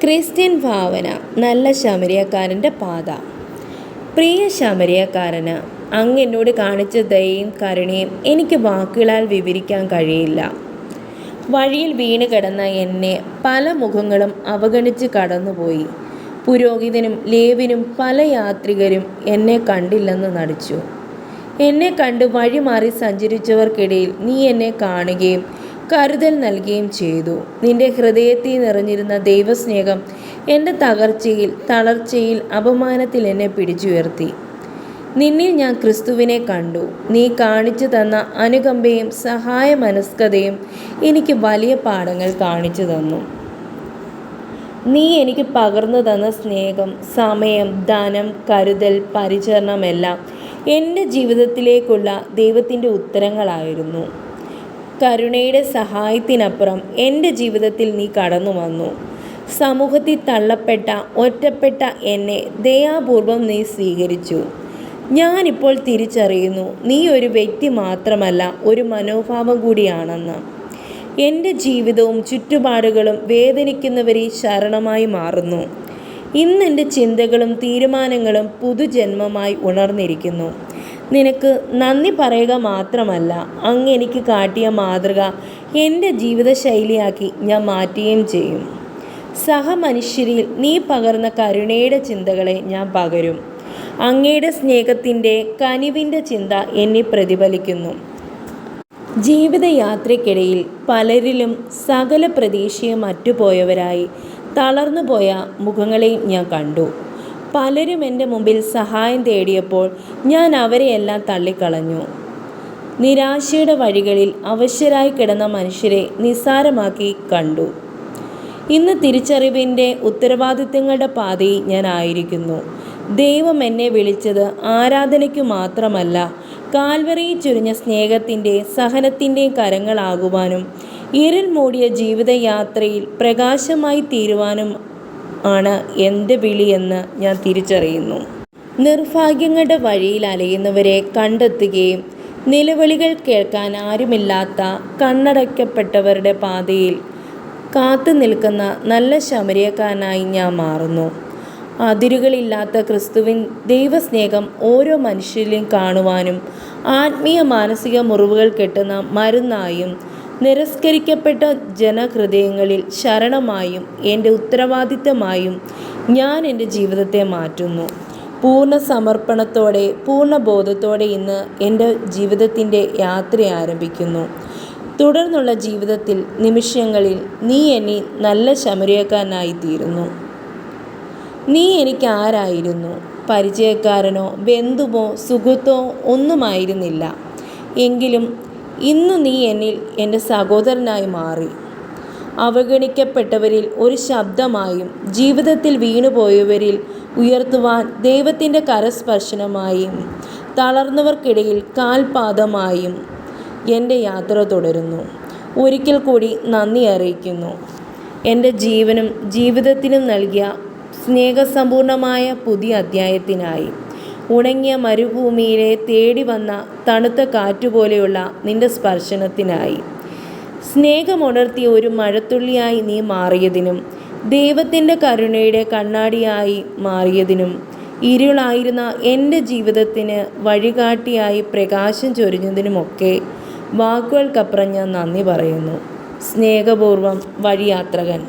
Christian ഭാവന നല്ല ശമരിയക്കാരന്റെ പാത. പ്രിയ ശമരിയക്കാരന് അങ്ങ് എന്നോട് കാണിച്ച ദയയും കരുണയും എനിക്ക് വാക്കുകളാൽ വിവരിക്കാൻ കഴിയില്ല. വഴിയിൽ വീണ് കിടന്ന എന്നെ പല മുഖങ്ങളും അവഗണിച്ച് കടന്നുപോയി. പുരോഹിതനും ലേവിനും പല യാത്രികരും എന്നെ കണ്ടില്ലെന്ന് നടിച്ചു. എന്നെ കണ്ട് വഴി മാറി സഞ്ചരിച്ചവർക്കിടയിൽ നീ എന്നെ കാണുകയും കരുതൽ നൽകുകയും ചെയ്തു. നിന്റെ ഹൃദയത്തിൽ നിറഞ്ഞിരുന്ന ദൈവസ്നേഹം എന്റെ തകർച്ചയിൽ തളർച്ചയിൽ അപമാനത്തിൽ എന്നെ പിടിച്ചുയർത്തി. നിന്നിൽ ഞാൻ ക്രിസ്തുവിനെ കണ്ടു. നീ കാണിച്ചു തന്ന അനുകമ്പയും സഹായ മനസ്കതയും എനിക്ക് വലിയ പാഠങ്ങൾ കാണിച്ചു തന്നു. നീ എനിക്ക് പകർന്നു തന്ന സ്നേഹം സമയം ധനം കരുതൽ പരിചരണമെല്ലാം എന്റെ ജീവിതത്തിലേക്കുള്ള ദൈവത്തിന്റെ ഉത്തരങ്ങളായിരുന്നു. കരുണയുടെ സഹായത്തിനപ്പുറം എന്റെ ജീവിതത്തിൽ നീ കടന്നു വന്നു. സമൂഹത്തിൽ തള്ളപ്പെട്ട ഒറ്റപ്പെട്ട എന്നെ ദയാപൂർവം നീ സ്വീകരിച്ചു. ഞാനിപ്പോൾ തിരിച്ചറിയുന്നു നീ ഒരു വ്യക്തി മാത്രമല്ല ഒരു മനോഭാവം കൂടിയാണെന്ന്. എന്റെ ജീവിതവും ചുറ്റുപാടുകളും വേദനിക്കുന്നവരെ ശരണമായി മാറുന്നു. ഇന്ന് എന്റെ ചിന്തകളും തീരുമാനങ്ങളും പുതുജന്മമായി ഉണർന്നിരിക്കുന്നു. നിനക്ക് നന്ദി പറയുക മാത്രമല്ല അങ്ങ് എനിക്ക് കാട്ടിയ മാതൃക എന്റെ ജീവിതശൈലിയാക്കി ഞാൻ മാറ്റുകയും ചെയ്യും. സഹമനുഷ്യരിൽ നീ പകർന്ന കരുണയുടെ ചിന്തകളെ ഞാൻ പകരും. അങ്ങയുടെ സ്നേഹത്തിന്റെ കനിവിന്റെ ചിന്ത എന്നെ പ്രതിഫലിക്കുന്നു. ജീവിതയാത്രയ്ക്കിടയിൽ പലരിലും സകല പ്രതീക്ഷയും മറ്റുപോയവരായി തളർന്നുപോയ മുഖങ്ങളെയും ഞാൻ കണ്ടു. പലരും എന്റെ മുമ്പിൽ സഹായം തേടിയപ്പോൾ ഞാൻ അവരെയെല്ലാം തള്ളിക്കളഞ്ഞു. നിരാശയുടെ വഴികളിൽ അവശരായി കിടന്ന മനുഷ്യരെ നിസ്സാരമാക്കി കണ്ടു. ഇന്ന് തിരിച്ചറിവിന്റെ ഉത്തരവാദിത്തങ്ങളുടെ പാതയിൽ ഞാൻ ആയിരിക്കുന്നു. ദൈവം എന്നെ വിളിച്ചത് ആരാധനയ്ക്കു മാത്രമല്ല കാൽവറിയിൽ ചുരിഞ്ഞ സ്നേഹത്തിന്റെ സഹനത്തിന്റെയും കരങ്ങളാകുവാനും ഇരുൾ മൂടിയ ജീവിതയാത്രയിൽ പ്രകാശമായി തീരുവാനും ആണ് എന്റെ വിളിയെന്ന് ഞാൻ തിരിച്ചറിയുന്നു. നിർഭാഗ്യങ്ങളുടെ വഴിയിൽ അലയുന്നവരെ കണ്ടെത്തുകയും നിലവിളികൾ കേൾക്കാൻ ആരുമില്ലാത്ത കണ്ണടയ്ക്കപ്പെട്ടവരുടെ പാതയിൽ കാത്തു നിൽക്കുന്ന നല്ല ശമരിയക്കാരനായി ഞാൻ മാറുന്നു. അതിരുകളില്ലാത്ത ക്രിസ്തുവിൻ ദൈവസ്നേഹം ഓരോ മനുഷ്യരിലും കാണുവാനും ആത്മീയ മാനസിക മുറിവുകൾ കെട്ടുന്ന മരുന്നായും നിരസ്കരിക്കപ്പെട്ട ജനഹൃദയങ്ങളിൽ ശരണമായും എന്റെ ഉത്തരവാദിത്തമായും ഞാൻ എന്റെ ജീവിതത്തെ മാറ്റുന്നു. പൂർണ സമർപ്പണത്തോടെ പൂർണ ബോധത്തോടെ ഇന്ന് എന്റെ ജീവിതത്തിന്റെ യാത്ര ആരംഭിക്കുന്നു. തുടർന്നുള്ള ജീവിതത്തിൽ നിമിഷങ്ങളിൽ നീ എന്നെ നല്ല ശമരിയക്കാരനായി തീരുന്നു. നീ എനിക്ക് ആരായിരുന്നു? പരിചയക്കാരനോ ബന്ധുവോ സുഹൃത്തോ ഒന്നുമായിരുന്നില്ല. എങ്കിലും ഇന്ന് നീ എന്നിൽ എന്റെ സഹോദരനായി മാറി. അവഗണിക്കപ്പെട്ടവരിൽ ഒരു ശബ്ദമായും ജീവിതത്തിൽ വീണുപോയവരിൽ ഉയർത്തുവാൻ ദൈവത്തിന്റെ കരസ്പർശനമായും തളർന്നവർക്കിടയിൽ കാൽപാദമായും എന്റെ യാത്ര തുടരുന്നു. ഒരിക്കൽ കൂടി നന്ദി അറിയിക്കുന്നു. എന്റെ ജീവനും ജീവിതത്തിനും നൽകിയ സ്നേഹസമ്പൂർണമായ പുതിയ അധ്യായത്തിനായി. ഉണങ്ങിയ മരുഭൂമിയിലെ തേടി വന്ന തണുത്ത കാറ്റുപോലെയുള്ള നിന്റെ സ്പർശനത്തിനായി. സ്നേഹമുണർത്തിയ ഒരു മഴത്തുള്ളിയായി നീ മാറിയതിനും ദൈവത്തിന്റെ കരുണയുടെ കണ്ണാടിയായി മാറിയതിനും ഇരുളായിരുന്ന എന്റെ ജീവിതത്തിന് വഴികാട്ടിയായി പ്രകാശം ചൊരിഞ്ഞതിനുമൊക്കെ വാക്കുകൾക്കപ്പുറം ഞാൻ നന്ദി പറയുന്നു. സ്നേഹപൂർവം വഴിയാത്രകൻ.